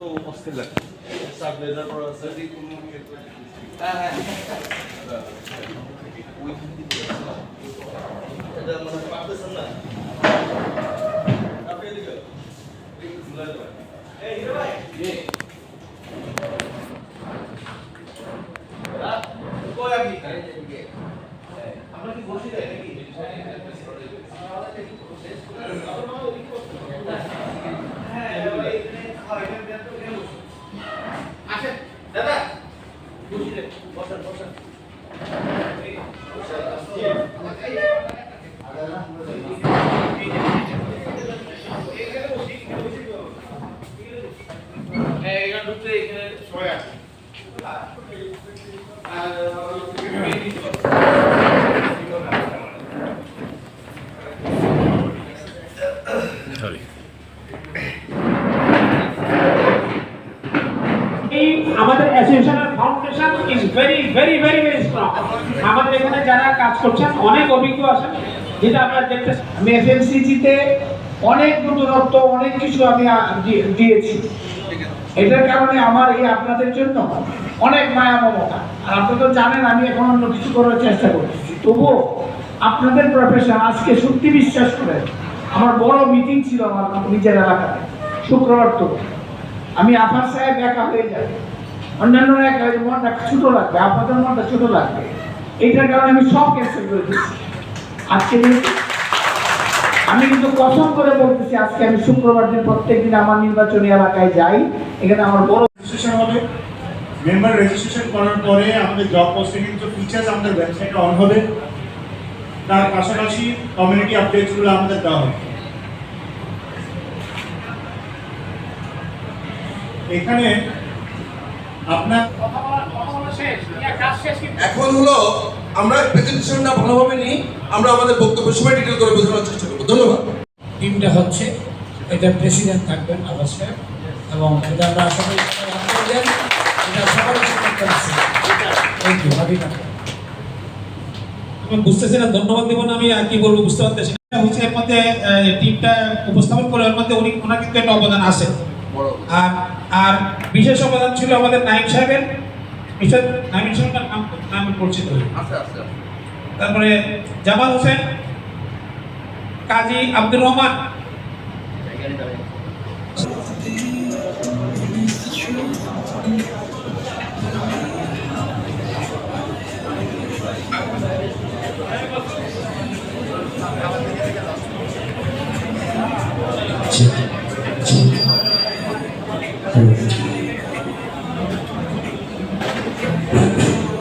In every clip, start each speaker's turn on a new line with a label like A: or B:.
A: তো অস্থির লাগে সাব লেজার করা আছে হ্যাঁ হ্যাঁ ওইখান থেকে এটা মানে পারতেছেন না আপনি এদিকে এই হিরো ভাই কই আপনি আমরা কি বসি দেয় নাকি হ্যাঁ বসেন বসেন very very very very
B: strong আমাদের এখানে যারা কাজ করছেন, অনেক অভিজ্ঞ আছেন। যেটা আমরা দেখতে আমি এফএমসিজিতে অনেক নতুনত্ব অনেক কিছু আমি দিয়েছি। এটার কারণে আমার এই আপনাদের জন্য অনেক মায়া মমতা। আর আপনারা তো জানেন, আমি এখন অন্য কিছু করার চেষ্টা করতেছি তবুও আপনাদের প্রফেশন আজকে সত্যি বিশ্বাস করেন, আমার বড় মিটিং ছিল আমার নিজের এলাকাতে, শুক্রবার তো। আমি আফার সাহেব একা হয়ে যাবে অন্যান্য একা মনটা ছোট লাগবে আপনাদের মনটা ছোট লাগবে। এইটার কারণে আমি সব ক্যান্সেল করে দিচ্ছি আজকে আমি কিন্তু কসম করে বলতেছি, আজকে আমি শুক্রবার দিন প্রত্যেক দিন আমার নির্বাচনী এলাকায় যাই। এখানে আমার বড়
C: রেজিস্ট্রেশন হবে। মেম্বার রেজিস্ট্রেশন করার পরে আমাদের জব পোস্টিং যে ফিচার্স আমাদের ওয়েবসাইটে অন হবে। তার পাশাপাশি কমিউনিটি আপডেটসগুলো আমাদের দেওয়া হবে। এখানে আপনার
D: এখন হলো আমরা প্রেজেন্টেশনটা ভালোভাবে নিই আমরা আমাদের বক্তব্য সময় ডিটেল করে বোঝানোর চেষ্টা করব। ধন্যবাদ।
E: টিমটা হচ্ছে এটা প্রেসিডেন্ট থাকবেন আবাস সাহেব এবং এটা আমরা আশা করি এটা সবার থ্যাংক ইউ হাবি
F: আমি বুঝতেছি না ধন্যবাদ দেবো না আমি আর কি বলব বুঝতে পারতেছি না। হচ্ছে এর মধ্যে টিমটা উপস্থাপন করে এর মধ্যে উনি ওনার কিন্তু একটা অবদান আছে। আর আর বিশেষ অবদান ছিল আমাদের নাইম সাহেবের। মিস্টার নাইম সাহেবের নাম নাম পরিচিত। তারপরে জামাল হোসেন কাজী আব্দুর রহমান।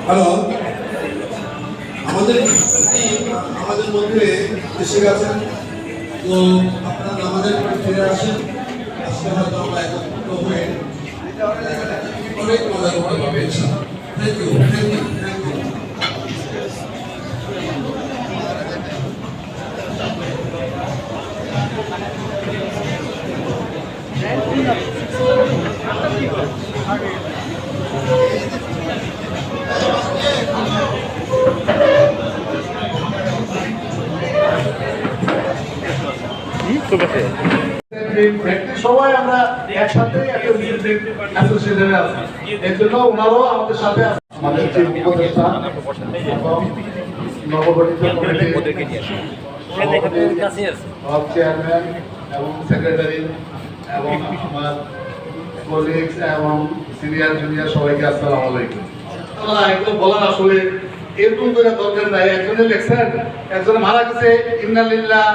D: হ্যালো আমাদের আমাদের মধ্যে এসে গেছেন। তো আপনারা আমাদের ফিরে আসেন। আজকে হয়তো আমরা একত্রিত হয়ে অনেক মজা করতে পারবে thank you thank you thank you
G: সবাই আমরা একসাথে একটা অ্যাসোসিয়েশনে আছি। এর জন্য ওনারাও আমাদের সাথে আমাদের যে উপদেষ্টা এবং নবগঠিত কমিটির সভাপতি, সব চেয়ারম্যান এবং সেক্রেটারি এবং আমার কলিগস এবং সিনিয়র জুনিয়র সবাইকে আসসালামু আলাইকুম। এগুলো বলার আসলে এরকম করে দরকার নাই। একজনে লেখছেন একজন মারা গেছে ইন্নালিল্লাহ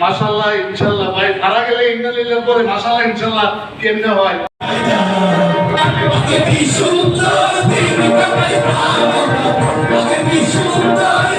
G: মাশাল্লাহ ইনশাল্লাহ ভাই মারা গেলে ইন্নালিল্লাহ পরে মাসাল্লাহ ইনশাল্লাহ কেমনে হয়
E: হইতো